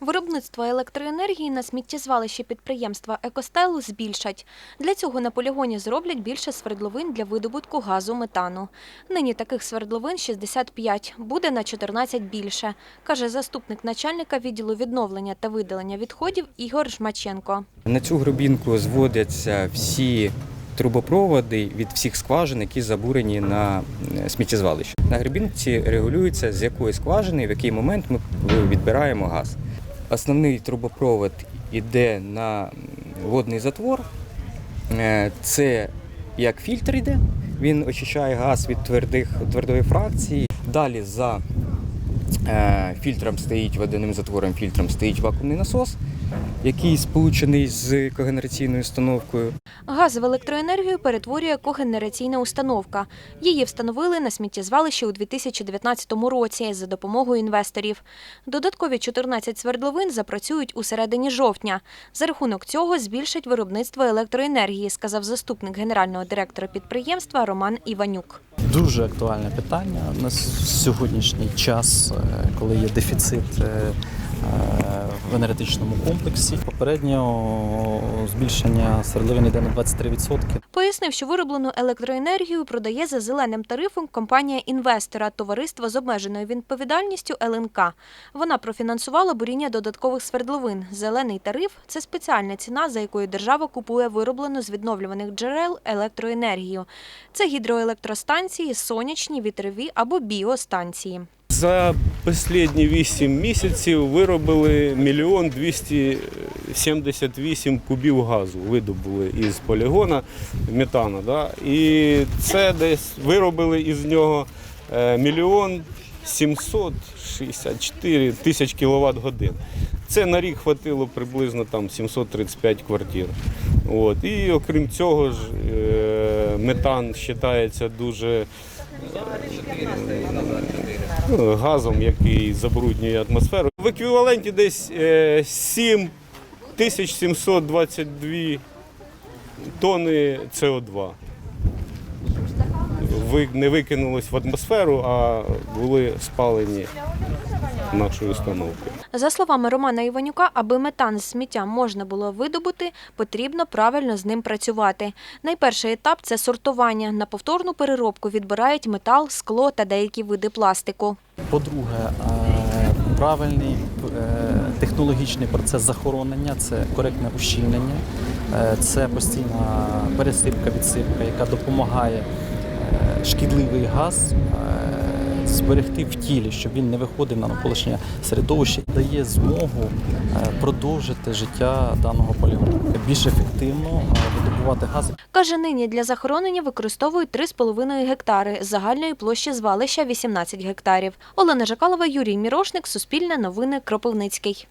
Виробництво електроенергії на сміттєзвалищі підприємства «Екостел» збільшать. Для цього на полігоні зроблять більше свердловин для видобутку газу метану. Нині таких свердловин 65, буде на 14 більше, каже заступник начальника відділу відновлення та видалення відходів Ігор Жмаченко. На цю грубінку зводяться всі трубопроводи від всіх скважин, які забурені на е, сміттєзвалищі. На грибінці регулюється, з якої скважини, в який момент ми відбираємо газ. Основний трубопровод йде на водний затвор. Е, Це як фільтр йде, він очищає газ від твердих, твердої фракції. Далі за е, фільтром стоїть водяним затвором, фільтром стоїть вакуумний насос, який сполучений з когенераційною установкою. Газ в електроенергію перетворює когенераційна установка. Її встановили на сміттєзвалищі у 2019 році за допомогою інвесторів. Додаткові 14 свердловин запрацюють у середині жовтня. За рахунок цього збільшать виробництво електроенергії, сказав заступник генерального директора підприємства Роман Іванюк. Дуже актуальне питання на сьогоднішній час, е, коли є дефіцит е, е, в енергетичному комплексі. Попередньо збільшення свердловин йде на 23%. Пояснив, що вироблену електроенергію продає за зеленим тарифом компанія інвестора товариство з обмеженою відповідальністю ЛНК. Вона профінансувала буріння додаткових свердловин. Зелений тариф це спеціальна ціна, за якою держава купує вироблену з відновлюваних джерел електроенергію. Це гідроелектростанції, сонячні, вітрові або біостанції. За останні 8 місяців виробили мільйон 278 кубів газу. Видобули із полігона метану. Да? І це десь виробили із нього мільйон 764 тисяч кіловат годин. Це на рік хватило приблизно там 735 квартир. От. І окрім цього ж е, метан вважається дуже газом, який забруднює атмосферу. В еквіваленті десь е, 7722 тонни СО2. Ви- Не викинулось в атмосферу, а були спалені нашою установкою. За словами Романа Іванюка, аби метан з сміття можна було видобути, потрібно правильно з ним працювати. Найперший етап це сортування. На повторну переробку відбирають метал, скло та деякі види пластику. По-друге, е, правильний е, технологічний процес захоронення це коректне ущільнення, е, це постійна пересипка, відсипка, яка допомагає шкідливий газ. е, Зберегти в тілі, щоб він не виходив на навколишнє середовище, дає змогу е, продовжити життя даного полігону. Більш ефективно е, видобувати газ Каже, нині для захоронення використовують 3,5 гектари, загальної площі звалища 18 гектарів. Олена Жакалова, Юрій Мірошник, Суспільне новини, Кропивницький.